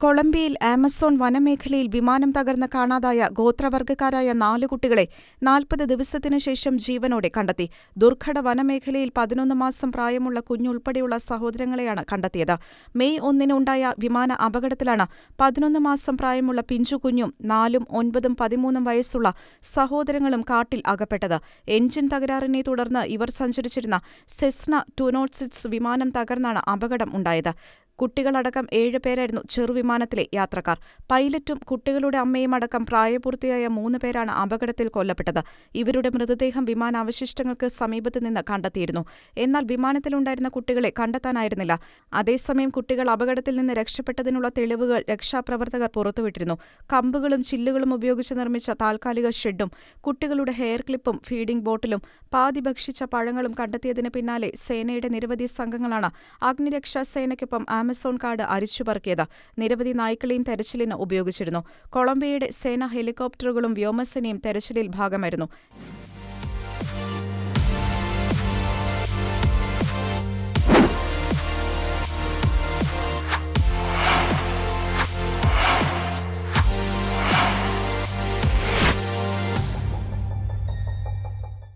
കൊളംബിയയിൽ Amazon വനമേഖലയിൽ വിമാനം തകർന്ന് കാണാതായ ഗോത്രവർഗക്കാരായ നാല് കുട്ടികളെ നാൽപ്പത് ദിവസത്തിനു ശേഷം ജീവനോടെ കണ്ടെത്തി. ദുർഘട വനമേഖലയിൽ പതിനൊന്ന് മാസം പ്രായമുള്ള കുഞ്ഞുൾപ്പെടെയുള്ള സഹോദരങ്ങളെയാണ് കണ്ടെത്തിയത്. മെയ് ഒന്നിനുണ്ടായ വിമാന അപകടത്തിലാണ് പതിനൊന്ന് മാസം പ്രായമുള്ള പിഞ്ചുകുഞ്ഞും നാലും ഒൻപതും പതിമൂന്നും വയസ്സുള്ള സഹോദരങ്ങളും കാട്ടിൽ അകപ്പെട്ടത്. എഞ്ചിൻ തകരാറിനെ തുടർന്ന് ഇവർ സഞ്ചരിച്ചിരുന്ന സെസ്ന ടു നോട്ട് സിക്സ് വിമാനം തകർന്നാണ് അപകടം ഉണ്ടായത്. കുട്ടികളടക്കം ഏഴ് പേരായിരുന്നു ചെറുവിമാനത്തിലെ യാത്രക്കാർ. പൈലറ്റും കുട്ടികളുടെ അമ്മയും അടക്കം പ്രായപൂർത്തിയായ മൂന്ന് പേരാണ് അപകടത്തിൽ കൊല്ലപ്പെട്ടത്. ഇവരുടെ മൃതദേഹം വിമാനാവശിഷ്ടങ്ങൾക്ക് സമീപത്ത് നിന്ന് കണ്ടെത്തിയിരുന്നു. എന്നാൽ വിമാനത്തിലുണ്ടായിരുന്ന കുട്ടികളെ കണ്ടെത്താനായിരുന്നില്ല. അതേസമയം കുട്ടികൾ അപകടത്തിൽ നിന്ന് രക്ഷപ്പെട്ടതിനുള്ള തെളിവുകൾ രക്ഷാപ്രവർത്തകർ പുറത്തുവിട്ടിരുന്നു. കമ്പുകളും ചില്ലുകളും ഉപയോഗിച്ച് നിർമ്മിച്ച താൽക്കാലിക ഷെഡും കുട്ടികളുടെ ഹെയർ ക്ലിപ്പും ഫീഡിംഗ് ബോട്ടിലും പാതി ഭക്ഷിച്ച പഴങ്ങളും കണ്ടെത്തിയതിന് പിന്നാലെ സേനയുടെ നിരവധി സംഘങ്ങളാണ് അഗ്നിരക്ഷാ അഗ്നിരക്ഷാസേനയ്ക്കൊപ്പം ആമസോൺ കാട് അരിച്ചുപറക്കിയത് നിരവധി നായ്ക്കളെയും തെരച്ചിലിന് ഉപയോഗിച്ചിരുന്നു. കൊളംബിയയുടെ സേനാ ഹെലികോപ്റ്ററുകളും വ്യോമസേനയും തെരച്ചിലിൽ ഭാഗമായിരുന്നു.